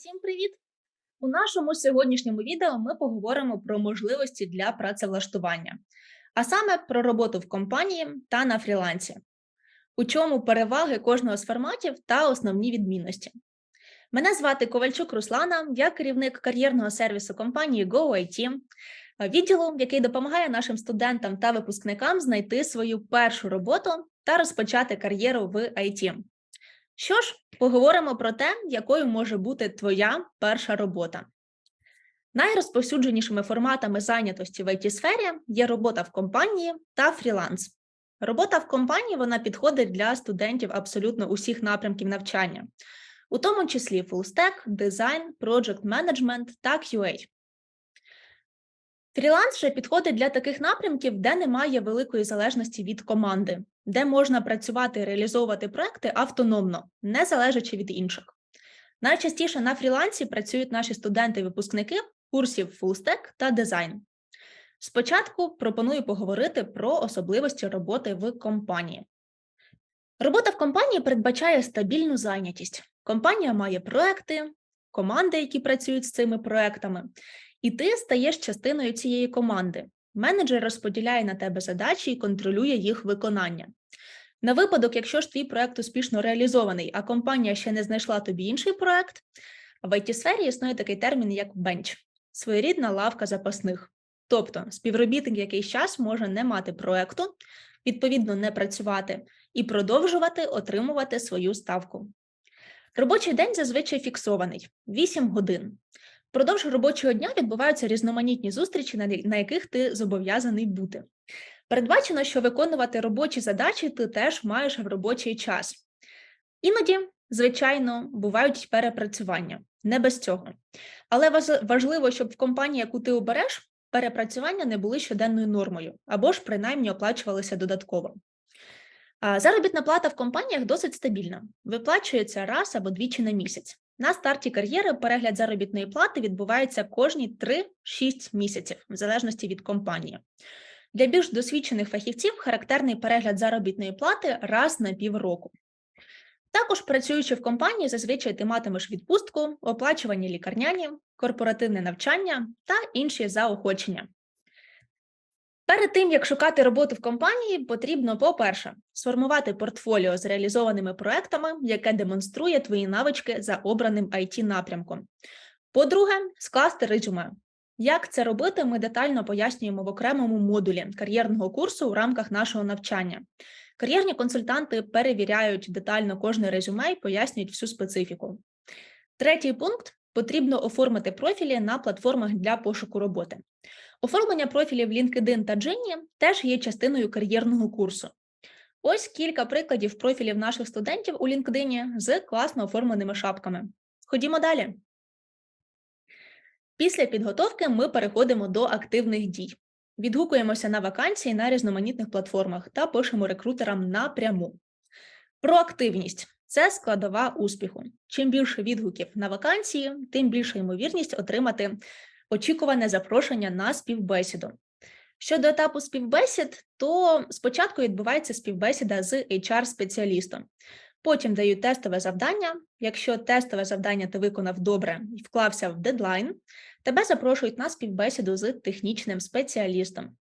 Усім привіт! У нашому сьогоднішньому відео ми поговоримо про можливості для працевлаштування, а саме про роботу в компанії та на фрілансі, у чому переваги кожного з форматів та основні відмінності. Мене звати Ковальчук Руслана, я керівник кар'єрного сервісу компанії GoIT, відділу, який допомагає нашим студентам та випускникам знайти свою першу роботу та розпочати кар'єру в IT. Що ж, поговоримо про те, якою може бути твоя перша робота. Найрозповсюдженішими форматами зайнятості в it сфері є робота в компанії та фріланс. Робота в компанії вона підходить для студентів абсолютно усіх напрямків навчання, у тому числі фулстек, дизайн, project management та QA. Фріланс же підходить для таких напрямків, де немає великої залежності від команди, де можна працювати і реалізовувати проекти автономно, не залежачи від інших. Найчастіше на фрілансі працюють наші студенти-випускники курсів фулстек та дизайн. Спочатку пропоную поговорити про особливості роботи в компанії. Робота в компанії передбачає стабільну зайнятість. Компанія має проекти, команди, які працюють з цими проектами, і ти стаєш частиною цієї команди. Менеджер розподіляє на тебе задачі і контролює їх виконання. На випадок, якщо ж твій проект успішно реалізований, а компанія ще не знайшла тобі інший проект, в it сфері існує такий термін, як бенч своєрідна лавка запасних. Тобто співробітник якийсь час може не мати проекту, відповідно, не працювати і продовжувати отримувати свою ставку. Робочий день зазвичай фіксований 8 годин. Впродовж робочого дня відбуваються різноманітні зустрічі, на яких ти зобов'язаний бути. Передбачено, що виконувати робочі задачі ти теж маєш в робочий час. Іноді, звичайно, бувають перепрацювання, не без цього. Але важливо, щоб в компанії, яку ти обереш, перепрацювання не були щоденною нормою або ж принаймні оплачувалися додатково. Заробітна плата в компаніях досить стабільна, виплачується раз або двічі на місяць. На старті кар'єри перегляд заробітної плати відбувається кожні 3-6 місяців, в залежності від компанії. Для більш досвідчених фахівців характерний перегляд заробітної плати раз на півроку. Також працюючи в компанії, зазвичай ти матимеш відпустку, оплачувані лікарняні, корпоративне навчання та інші заохочення. Перед тим як шукати роботу в компанії, потрібно, по-перше, сформувати портфоліо з реалізованими проектами, яке демонструє твої навички за обраним it напрямком. По-друге, скласти резюме. Як це робити, ми детально пояснюємо в окремому модулі кар'єрного курсу в рамках нашого навчання. Кар'єрні консультанти перевіряють детально кожне резюме і пояснюють всю специфіку. Третій пункт потрібно оформити профілі на платформах для пошуку роботи. Оформлення профілів LinkedIn та Genie теж є частиною кар'єрного курсу. Ось кілька прикладів профілів наших студентів у LinkedIn з класно оформленими шапками. Ходімо далі. Після підготовки ми переходимо до активних дій. Відгукуємося на вакансії на різноманітних платформах та пишемо рекрутерам напряму. Проактивність це складова успіху. Чим більше відгуків на вакансії, тим більша ймовірність отримати очікуване запрошення на співбесіду. Щодо етапу співбесід, то спочатку відбувається співбесіда з HR-спеціалістом. Потім дають тестове завдання. Якщо тестове завдання ти виконав добре і вклався в дедлайн, тебе запрошують на співбесіду з технічним спеціалістом.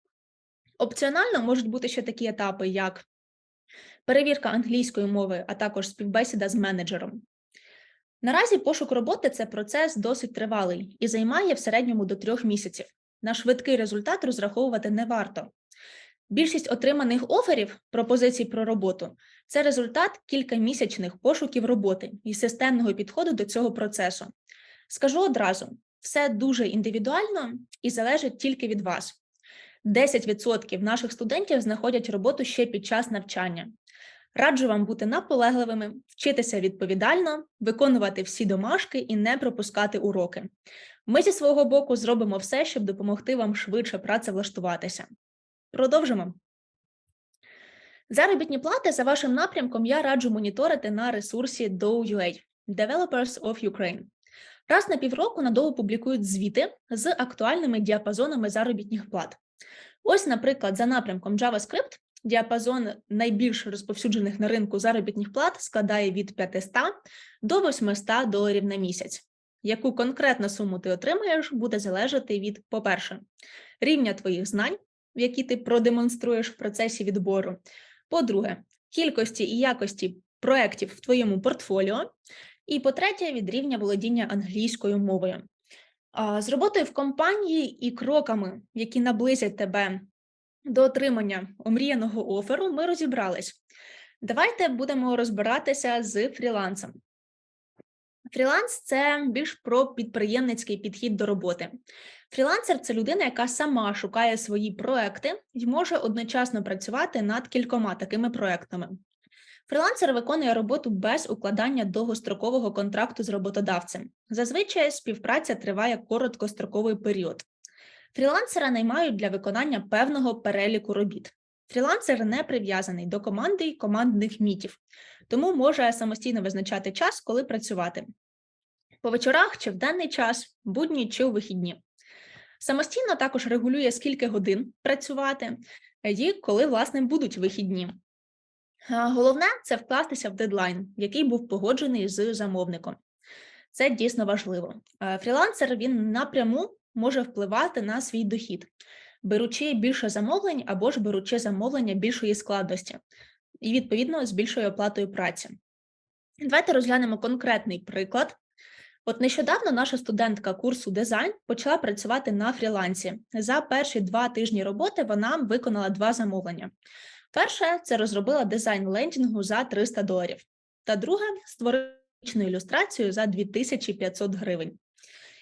Опціонально можуть бути ще такі етапи, як перевірка англійської мови, а також співбесіда з менеджером. Наразі пошук роботи це процес досить тривалий і займає в середньому до трьох місяців. На швидкий результат розраховувати не варто. Більшість отриманих оферів пропозицій про роботу це результат кількамісячних пошуків роботи і системного підходу до цього процесу. Скажу одразу: все дуже індивідуально і залежить тільки від вас. 10% наших студентів знаходять роботу ще під час навчання. Раджу вам бути наполегливими, вчитися відповідально, виконувати всі домашки і не пропускати уроки. Ми зі свого боку зробимо все, щоб допомогти вам швидше працевлаштуватися. Продовжимо. Заробітні плати за вашим напрямком я раджу моніторити на ресурсі DOUUA Developers of Ukraine. Раз на півроку надовго публікують звіти з актуальними діапазонами заробітних плат. Ось, наприклад, за напрямком JavaScript діапазон найбільш розповсюджених на ринку заробітних плат складає від 500 до 800 доларів на місяць. яку конкретну суму ти отримаєш, буде залежати від, по-перше, рівня твоїх знань, які ти продемонструєш в процесі відбору. По-друге, кількості і якості проєктів в твоєму портфоліо. І по-третє, від рівня володіння англійською мовою. З роботою в компанії і кроками, які наблизять тебе до отримання омріяного оферу, ми розібрались. Давайте будемо розбиратися з фрілансом. Фріланс це більш про підприємницький підхід до роботи. Фрілансер це людина, яка сама шукає свої проекти і може одночасно працювати над кількома такими проектами. Фрілансер виконує роботу без укладання довгострокового контракту з роботодавцем. Зазвичай співпраця триває короткостроковий період. Фрілансера наймають для виконання певного переліку робіт. Фрілансер не прив'язаний до команди й командних мітів, тому може самостійно визначати час, коли працювати. По вечорах чи в денний час, будні чи у вихідні. Самостійно також регулює, скільки годин працювати і коли, власне, будуть вихідні. Головне це вкластися в дедлайн, який був погоджений з замовником. Це дійсно важливо. Фрілансер він напряму може впливати на свій дохід, беручи більше замовлень або ж беручи замовлення більшої складності, і, відповідно, з більшою оплатою праці. Давайте розглянемо конкретний приклад. От нещодавно наша студентка курсу дизайн почала працювати на фрілансі. За перші два тижні роботи вона виконала два замовлення. Перше це розробила дизайн лендінгу за 300 доларів, та друге створила ілюстрацію за 2500 гривень.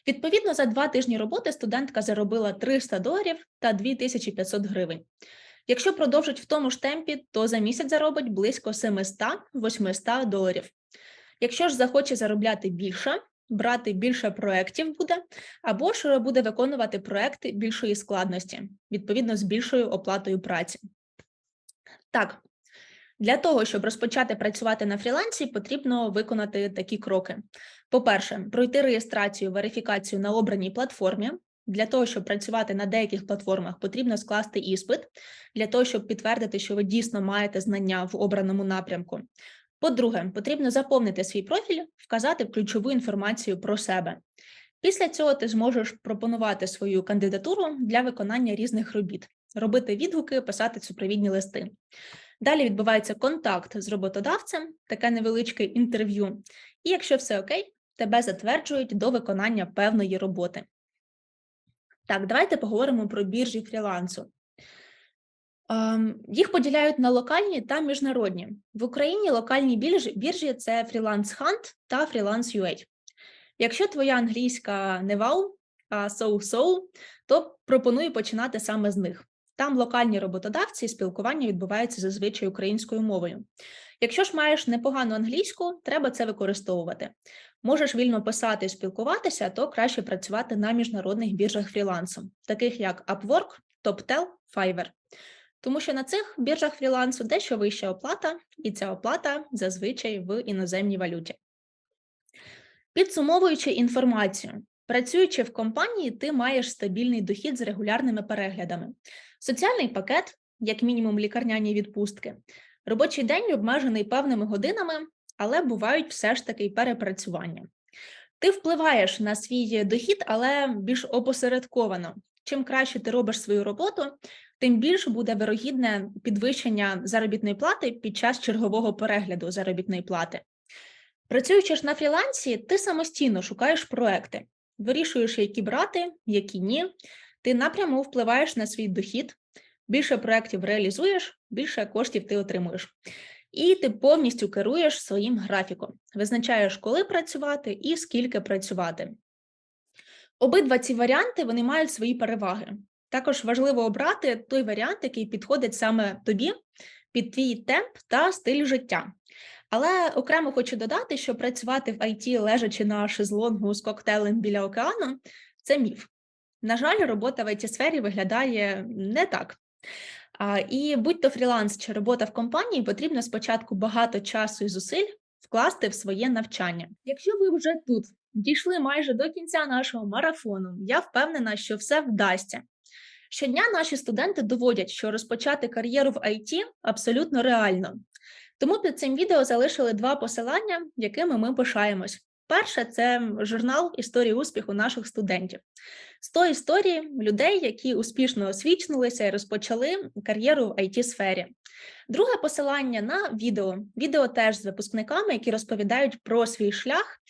Відповідно, за два тижні роботи студентка заробила 300 доларів та 2500 гривень. Якщо продовжить в тому ж темпі, то за місяць заробить близько 700-800 доларів. Якщо ж захоче заробляти більше, брати більше проєктів буде, або ж буде виконувати проекти більшої складності, відповідно з більшою оплатою праці. Так, для того, щоб розпочати працювати на фрілансі, потрібно виконати такі кроки. По-перше, пройти реєстрацію, верифікацію на обраній платформі. Для того, щоб працювати на деяких платформах, потрібно скласти іспит для того, щоб підтвердити, що ви дійсно маєте знання в обраному напрямку. По-друге, потрібно заповнити свій профіль, вказати ключову інформацію про себе. Після цього ти зможеш пропонувати свою кандидатуру для виконання різних робіт, робити відгуки, писати супровідні листи. Далі відбувається контакт з роботодавцем, таке невеличке інтерв'ю. І якщо все окей, тебе затверджують до виконання певної роботи. Так, давайте поговоримо про біржі фрілансу. Ем, їх поділяють на локальні та міжнародні. В Україні локальні біржі, це Freelance Hunt та Freelance UA. Якщо твоя англійська не вау, а so-so, то пропоную починати саме з них. Там локальні роботодавці і спілкування відбувається зазвичай українською мовою. Якщо ж маєш непогану англійську, треба це використовувати. Можеш вільно писати і спілкуватися, то краще працювати на міжнародних біржах фрілансу, таких як Upwork, TopTel, Fiverr. Тому що на цих біржах фрілансу дещо вища оплата, і ця оплата зазвичай в іноземній валюті. Підсумовуючи інформацію, працюючи в компанії, ти маєш стабільний дохід з регулярними переглядами, соціальний пакет, як мінімум лікарняні відпустки, робочий день обмежений певними годинами, але бувають все ж таки перепрацювання. Ти впливаєш на свій дохід, але більш опосередковано. Чим краще ти робиш свою роботу, тим більше буде вирогідне підвищення заробітної плати під час чергового перегляду заробітної плати. Працюючи ж на фрілансі, ти самостійно шукаєш проекти, вирішуєш, які брати, які ні. Ти напряму впливаєш на свій дохід, більше проєктів реалізуєш, більше коштів ти отримуєш. І ти повністю керуєш своїм графіком, визначаєш, коли працювати і скільки працювати. Обидва ці варіанти вони мають свої переваги. Також важливо обрати той варіант, який підходить саме тобі, під твій темп та стиль життя. Але окремо хочу додати, що працювати в IT, лежачи на шезлонгу з коктейлем біля океану, це міф. На жаль, робота в it сфері виглядає не так. І будь-то фріланс чи робота в компанії, потрібно спочатку багато часу і зусиль вкласти в своє навчання. Якщо ви вже тут дійшли майже до кінця нашого марафону, я впевнена, що все вдасться. Щодня наші студенти доводять, що розпочати кар'єру в IT абсолютно реально. Тому під цим відео залишили два посилання, якими ми пишаємось. Перше це журнал історії успіху наших студентів. 100 історій людей, які успішно освічнулися і розпочали кар'єру в it сфері Друге посилання на відео. Відео теж з випускниками, які розповідають про свій шлях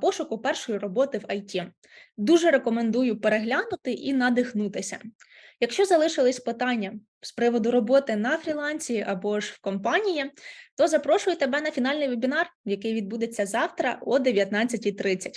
пошуку першої роботи в IT. Дуже рекомендую переглянути і надихнутися. Якщо залишились питання з приводу роботи на фрілансі або ж в компанії, то запрошую тебе на фінальний вебінар, який відбудеться завтра о 19.30.